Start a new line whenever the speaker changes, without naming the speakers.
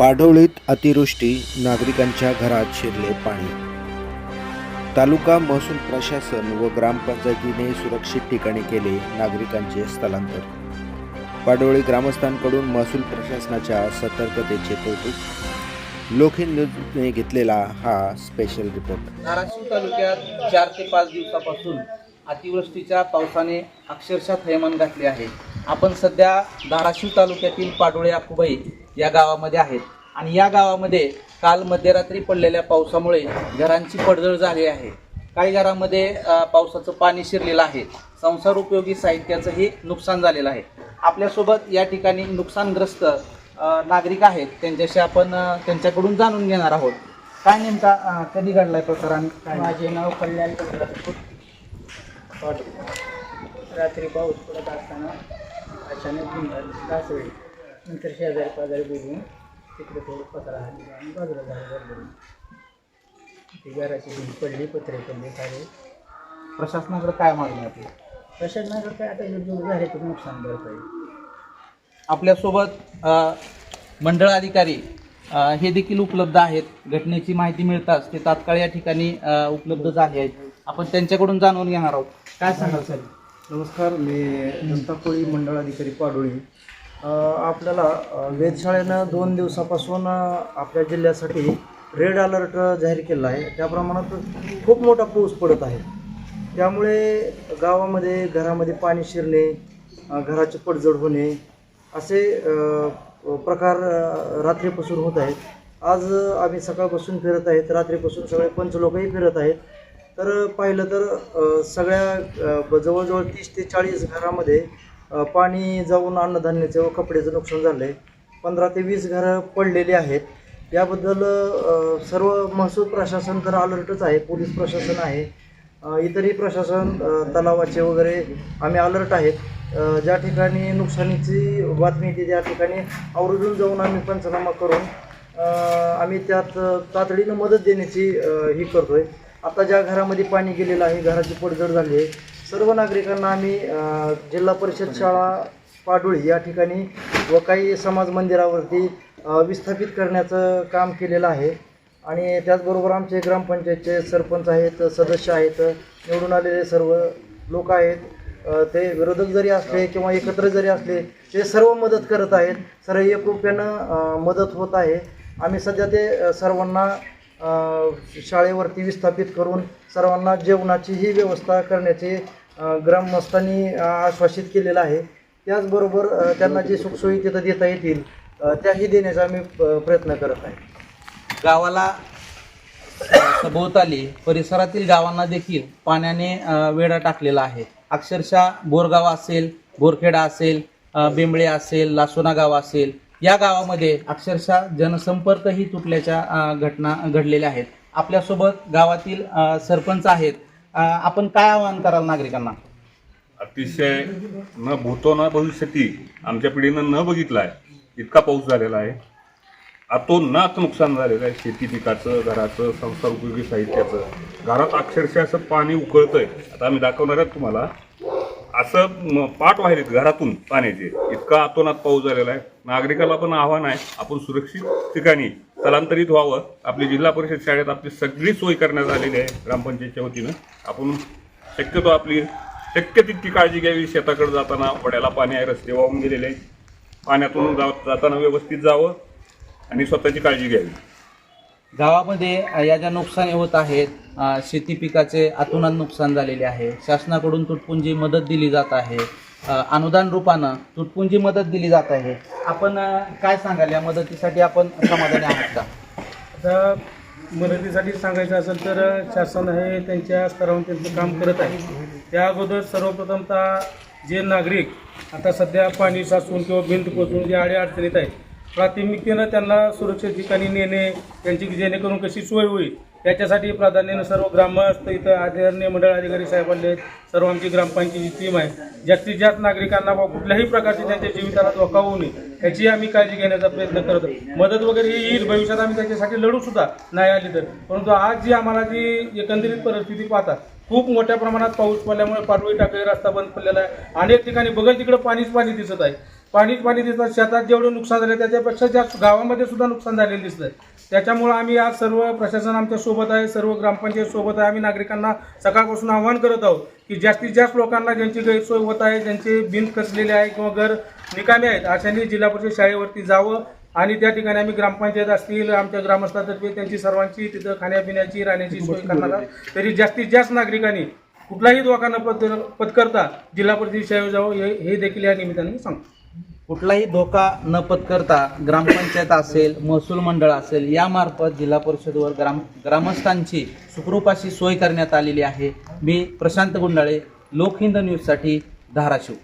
पाडोळीत अतिवृष्टी नागरिकांच्या घरात शिरले पाणी. तालुका महसूल प्रशासन व ग्रामपंचायतीने सुरक्षित ठिकाणी केले नागरिकांचे स्थलांतर. पाडोळी ग्रामस्थांकडून महसूल प्रशासनाच्या सतर्कतेचे कौतुक. लोकहित न्यूजने घेतलेला हा स्पेशल रिपोर्ट
धाराशिव तालुक्यात चार ते पाच दिवसापासून अतिवृष्टीच्या पावसाने अक्षरशः थैमान घातले आहे. आपण सध्या धाराशिव तालुक्यातील पाडोळे अकुबाई या गावामध्ये आहेत. आणि या गावामध्ये काल मध्यरात्री पडलेल्या पावसामुळे घरांची पडझड झाली आहे. काही घरामध्ये पावसाचं पाणी शिरलेलं आहे. संसार उपयोगी साहित्याचंही नुकसान झालेलं आहे. आपल्यासोबत या ठिकाणी नुकसानग्रस्त नागरिक आहेत. त्यांच्याशी आपण त्यांच्याकडून जाणून घेणार आहोत. काय नेमका कधी घडलाय प्रकरण? काय?
माझे नाव कल्याण रात्री पाऊस पडत असताना अचानक नंतर शेजारी पाजारी बघून तिकडे थोडं पत्रा हाणला आणि बाजूला झालं गडबडून ती घराची भिंत पडली पत्रे पडले सारे.
प्रशासनाकडे काय मागणी आहे आपली?
प्रशासनाकडे काय आता जोड झाले तर नुकसान भरपाई.
आपल्यासोबत अ, मंडळ अधिकारी अ, हे देखील उपलब्ध आहेत. घटनेची माहिती मिळताच ते तात्काळ या ठिकाणी अ, उपलब्ध झाले आहेत. आपण त्यांच्याकडून जाणून घेणार आहोत. काय सांगाल सर?
नमस्कार मी दत्ताकोळी मंडळ अधिकारी पाडोळी. आपल्याला वेधशाळेनं दोन दिवसापासून आपल्या जिल्ह्यासाठी रेड अलर्ट जाहीर केला आहे. त्या प्रमाणात खूप मोठा पाऊस पडत आहे. त्यामुळे गावामध्ये घरामध्ये पाणी शिरणे घराचे घराची पडझड होणे असे प्रकार रात्रीपासून होत आहेत. आज आम्ही सकाळपासून फिरत आहेत. रात्रीपासून सगळे पंच लोकही फिरत आहेत. तर पाहिलं तर सगळ्या जवळजवळ तीस ते चाळीस घरामध्ये पाणी जाऊन अन्नधान्याचं व कपड्याचं नुकसान झालं आहे पंधरा ते वीस घरं पडलेली आहेत. याबद्दल सर्व महसूल प्रशासन तर अलर्टच आहे पोलीस प्रशासन आहे. इतरही प्रशासन तलावाचे वगैरे आम्ही अलर्ट आहेत. ज्या ठिकाणी नुकसानीची बातमी येते त्या ठिकाणी आवर्जून जाऊन आम्ही पंचनामा करून आम्ही त्यात तातडीनं मदत देण्याची ही करतो आहे आता ज्या घरामध्ये पाणी गेलेलं आहे घराची पडझड झाली आहे सर्व नागरिकांना आम्ही जिल्हा परिषद शाळा पाडोळी या ठिकाणी व काही समाज मंदिरावरती विस्थापित करण्याचं काम केलेलं आहे. आणि त्याचबरोबर आमचे ग्रामपंचायतचे सरपंच आहेत सदस्य आहेत निवडून आलेले सर्व लोक आहेत. ते विरोधक जरी असले किंवा एकत्र जरी असले ते सर्व मदत करत आहेत. सर्व एकरूप्यानं रुपयानं मदत होत आहे. आम्ही सध्या ते सर्वांना शाळेवरती विस्थापित करून सर्वांना जेवणाची ही व्यवस्था करण्याचे ग्रामस्थांनी आश्वासित केलेलं आहे. त्याचबरोबर त्यांना जे सुखसोयी तिथं देता येतील त्याही देण्याचा आम्ही प्रयत्न करत आहे.
गावाला सभोवताली परिसरातील गावांना देखील पाण्याने वेढा टाकलेला आहे. अक्षरशः बोरगाव असेल बोरखेडा असेल बिंबळे बेंबळे असेल लासोना गाव असेल या गावामध्ये अक्षरशः जनसंपर्कही तुटल्याच्या घटना घडलेल्या आहेत. आपल्यासोबत गावातील सरपंच आहेत आपण काय आवाहन कराल नागरिकांना?
अतिशय न भूतो न भविष्यती आमच्या पिढीनं न बघितला आहे इतका पाऊस झालेला आहे. अतोनात नुकसान झालेलं आहे. शेती पिकाचं घराचं संसार उपयोगी साहित्याचं. घरात अक्षरशः असं पाणी उकळतंय. आता आम्ही दाखवणार आहेत तुम्हाला. असं म- पाठ व्हायलेत घरातून पाण्याचे. इतका अतोनात पाऊस झालेला आहे. नागरिकाला पण आव्हान आहे. आपण सुरक्षित ठिकाणी स्थलांतरित व्हावं. आपली जिल्हा परिषद शाळेत आपली सगळी सोय करण्यात आलेली आहे ग्रामपंचायतच्या वतीनं. आपण शक्यतो आपली शक्य तितकी काळजी घ्यावी. शेताकडे जाताना वड्याला पाणी आहे रस्ते वाहून गेलेले आहे पाण्यातून जा- जाताना व्यवस्थित जावं आणि स्वतःची काळजी घ्यावी.
गावामध्ये या ज्या नुकसानी होत आहेत शेती पिकाचे अतोनात नुकसान झालेले आहे. शासनाकडून तुटपुंजी मदत दिली जात आहे. अनुदान रूपानं तुटपुंजी मदत दिली जात आहे. आपण काय सांगाल? या मदतीसाठी आपण समाधानी आहात का?
आता मदतीसाठी सांगायचं असेल तर शासन हे त्यांच्या स्तरावर त्यांचं काम करत आहे. त्या अगोदर सर्वप्रथमतः जे नागरिक आता सध्या पाणी साचून किंवा भिंत पोचून जे आडे अडचणीत आहेत प्राथमिकतेनं त्यांना सुरक्षित ठिकाणी नेणे त्यांची जेणेकरून कशी सोय होईल याच्यासाठी प्राधान्यानं सर्व ग्रामस्थ इथं आदरणीय मंडळ अधिकारी साहेब आले आहेत. सर्व आमची ग्रामपंचायतीची टीम आहे. जास्तीत जास्त नागरिकांना व कुठल्याही प्रकारची त्यांच्या जीविताला धोका होऊ नये याची आम्ही काळजी घेण्याचा प्रयत्न करतो मदत वगैरे ही येईल भविष्यात आम्ही त्याच्यासाठी लढू सुद्धा नाही आली तर. परंतु आज जी आम्हाला जी एकंदरीत परिस्थिती पाहता खूप मोठ्या प्रमाणात पाऊस पडल्यामुळे पाडवी टाकळी रस्ता बंद पडलेला आहे. अनेक ठिकाणी बगल तिकडं पाणीच पाणी दिसत आहे.
पाणीच पाणी दिसतं. शेतात जेवढं नुकसान झालं त्याच्यापेक्षा जास्त गावामध्ये सुद्धा नुकसान झालेलं दिसतं त्याच्यामुळं आम्ही आज सर्व प्रशासन आमच्यासोबत आहे सर्व ग्रामपंचायत सोबत आहे. आम्ही नागरिकांना सकाळपासून आवाहन करत आहोत की जास्तीत जास्त लोकांना ज्यांची गैरसोय होत आहे ज्यांचे भिंत खचलेले आहे किंवा घर निकामे आहेत अशांनी जिल्हा परिषद शाळेवरती जावं आणि त्या ठिकाणी आम्ही ग्रामपंचायत असतील आमच्या ग्रामस्थातर्फे त्यांची सर्वांची तिथं खाण्यापिण्याची राहण्याची सोय करणार. तरी जास्तीत जास्त नागरिकांनी कुठलाही धोका न पत पत्करता जिल्हा परिषद शाळेवर जावं हे हे देखील या निमित्ताने सांगतो.
कुठलाही धोका न पत्करता ग्रामपंचायत असेल महसूल मंडळ असेल यामार्फत जिल्हा परिषदवर ग्राम ग्रामस्थांची सुखरूपाशी सोय करण्यात आलेली आहे. मी प्रशांत गुंडाळे लोकहिंद न्यूजसाठी धाराशिव.